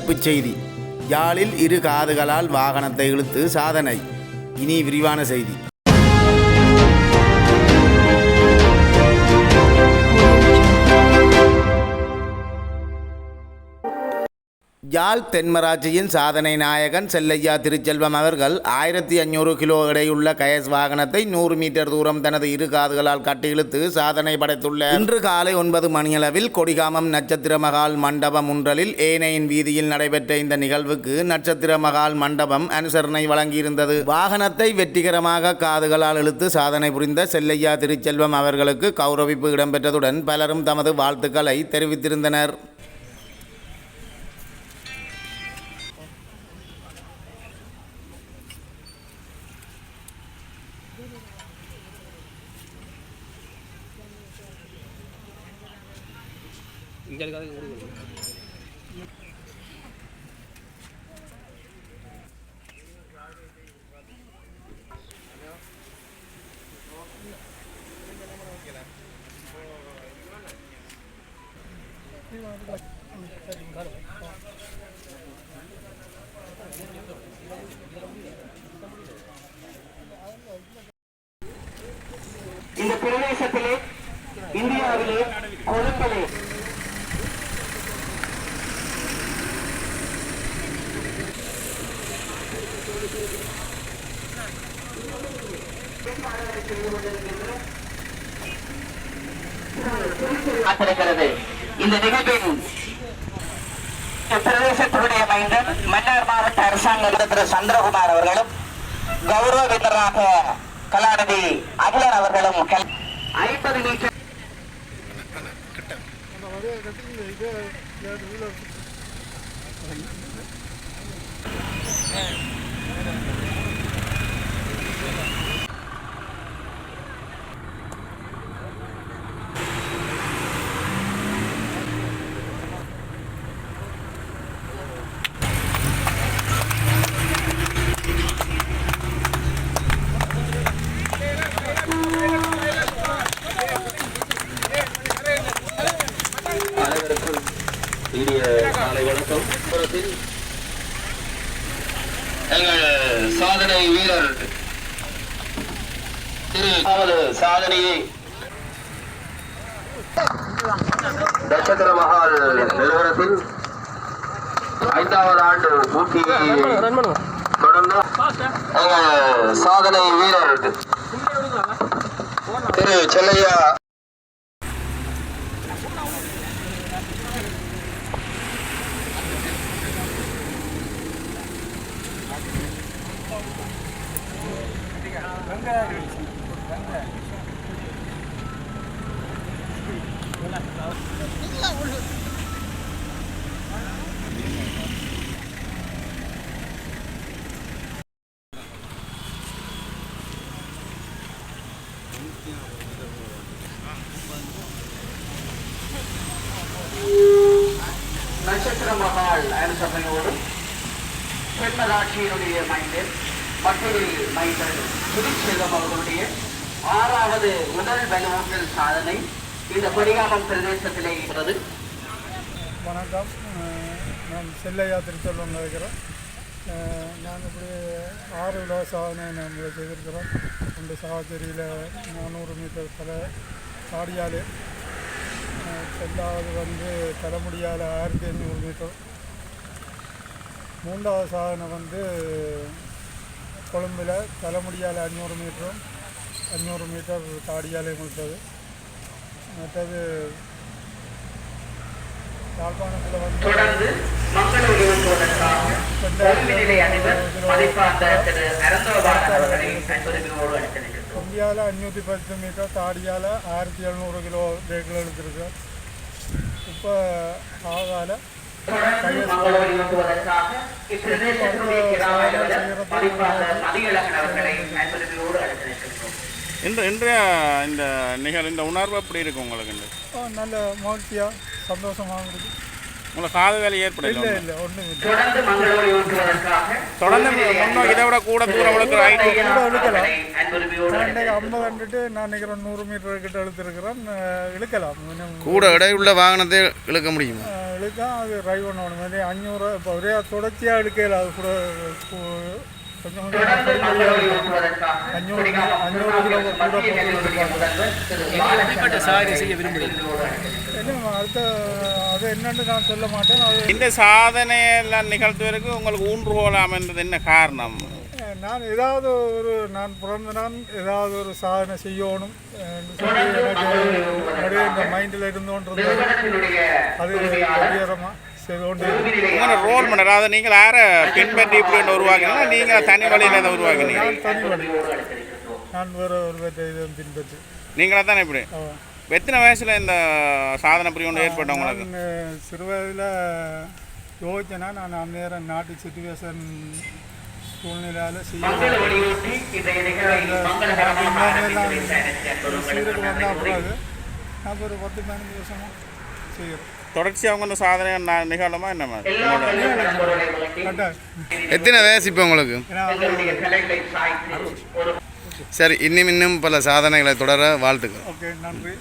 தலைப்புச் செய்தி. யாழில் இரு காதுகளால் வாகனத்தை இழுத்து சாதனை. இனி விரிவான செய்தி. யாழ் தென்மராட்சியின் சாதனை நாயகன் செல்லையா திருச்செல்வம் அவர்கள் ஆயிரத்தி ஐநூறு கிலோ எடையுள்ள கயஸ் வாகனத்தை நூறு மீட்டர் தூரம் தனது இரு காதுகளால் கட்டியிழுத்து சாதனை படைத்துள்ளார் இன்று காலை ஒன்பது மணியளவில் கொடிகாமம் நட்சத்திர மகால் மண்டபம் ஒன்றலில் ஏனையின் வீதியில் நடைபெற்ற இந்த நிகழ்வுக்கு நட்சத்திர மகால் மண்டபம் அனுசரணை வழங்கியிருந்தது. வாகனத்தை வெற்றிகரமாக காதுகளால் இழுத்து சாதனை புரிந்த செல்லையா திருச்செல்வம் அவர்களுக்கு கௌரவிப்பு இடம்பெற்றதுடன் பலரும் தமது வாழ்த்துக்களை தெரிவித்திருந்தனர். இங்கே இருக்காது கொடுக்கணும் இந்த பிரதேசத்திலே இந்தியாவிலே கொழும்பிலே இந்த நிகழ்வின் பிரதேசத்தினுடைய மைந்தன் மன்னார் மாவட்ட அரசாங்க திரு சந்திரகுமார் அவர்களும் கௌரவ விருந்தராக கலாநிதி அகிலன் அவர்களும் ஐம்பது மீட்டர் அனைவருக்கும் இனிய காலை வணக்கம். எங்கள் சாதனை வீரர் திரு அவரது சாதனையை நட்சத்திர மகால் நிறுவனத்தில் ஐந்தாவது ஆண்டு பூர்த்தி தொடர்ந்து எங்கள் சாதனை வீரர் திரு செல்லையா நட்சத்திர மகால் அரசமையோடு பெண்மராட்சியினுடைய மைண்டில் மற்றொரு மைந்தன் புதுச்செல்வம் அவர்களுடைய ஆறாவது முதல் வலுவூட்டல் சாதனை இந்த கொடிகாமம் பிரதேசத்திலே இருக்கிறது. வணக்கம். நான் செல்லையா திருச்செல்வம் இருக்கிறேன் நான் இப்படி ஆறு விழா சாதனை நம்ம செய்திருக்கிறோம். இந்த சாவச்சேரியில் நானூறு மீட்டர் தலை தாடியால் ரெண்டாவது வந்து தலைமுடியால் ஆயிரத்தி ஐநூறு மீட்டர். மூன்றாவது சாதனை வந்து கொழும்பில் தலைமுடியால் அஞ்சூறு மீட்டரும் அஞ்சூறு மீட்டர் தாடியாலே முடித்தது மற்றது யாழ்ப்பாணத்தில் வந்து தொடர்ந்து இந்தியாவில் அஞ்சூற்றி பத்து மீட்டர் தாடியால் ஆயிரத்தி எழுநூறு கிலோ ரேக்கில் எடுத்திருக்கோம் இப்போ ஆகால தொடர்ந்து மங்கள உருவத்துவதற்காக இப்பிரதேசத்தினுடைய கிராம அலுவலர் மதிப்பார்ந்த மதியழகன் அவர்களை அன்புரிமையோடு அழைத்து நிற்கின்றோம். இன்று இன்றைய இந்த நிகழ் இந்த உணர்வு எப்படி இருக்கு உங்களுக்கு நல்ல மகிழ்ச்சியாக சந்தோஷமாக இருக்குது உங்களுக்கு காது வேலை ஏற்படல இல்லை இல்லை ஒன்றும் தொடர்ந்து மங்கள ஊற்றுவதற்காக தொடர்ந்து முன்னோக்கி இதை விட கூட தூரம் இன்றைக்கு ஐம்பது கண்டுட்டு நான் நினைக்கிறேன் நூறு மீட்டர் கிட்ட இழுத்துருக்கிறேன் இழுக்கலாம். கூட எடையுள்ள வாகனத்தை இழுக்க முடியுமா? அவங்களுக்கு தான் அது ட்ரைவ் பண்ணணும். மாதிரி அஞ்சூறு இப்போ ஒரே தொடர்ச்சியாக எடுக்கல அது கூட கொஞ்சம். அஞ்சூறு அஞ்சூறு கிலோ கூட சாதனை செய்ய விரும்புகிறீங்க என்ன அடுத்த அது என்னன்னு நான் சொல்ல மாட்டேன். இந்த சாதனையெல்லாம் நிகழ்த்துவதற்கு உங்களுக்கு ஊன்றுகோல் அமைந்தது என்ன காரணம்? நான் ஏதாவது ஒரு நான் பிறந்த நான் ஏதாவது ஒரு சாதனை செய்யணும் அப்படியே இந்த மைண்டில் இருந்தோன்றது அது. உங்களோட ரோல் மாடல் அதாவது நீங்கள் யாரை பின்பற்றி இப்படி உருவாக்கினா நீங்கள் தனி வழியில் இதை உருவாக்கினீங்க நான் தனி வழி. நான் வேறு ஒரு இதை பின்பற்றி. நீங்களா தானே இப்படி. எத்தனை வயசில் இந்த சாதனை புரிய ஒன்று ஏற்பட்ட உங்களுக்கு? சிறு வயதில் யோசிச்சேன்னா நான் அந்நேரம் நாட்டு சுச்சுவேஷன் சூழ்நிலையால் செய்ய சீருக்கு வந்தால் பிறகு நான் ஒரு பத்து பதினஞ்சு வருஷமாக செய்கிறேன் தொடர்ச்சியாக அவங்க இந்த சாதனை நான் நிகழுமா என்ன எத்தனை வயசு இப்போ உங்களுக்கு? சரி இன்னும் இன்னும் பல சாதனைகளை தொடர வாழ்த்துக்கள். ஓகே நன்றி.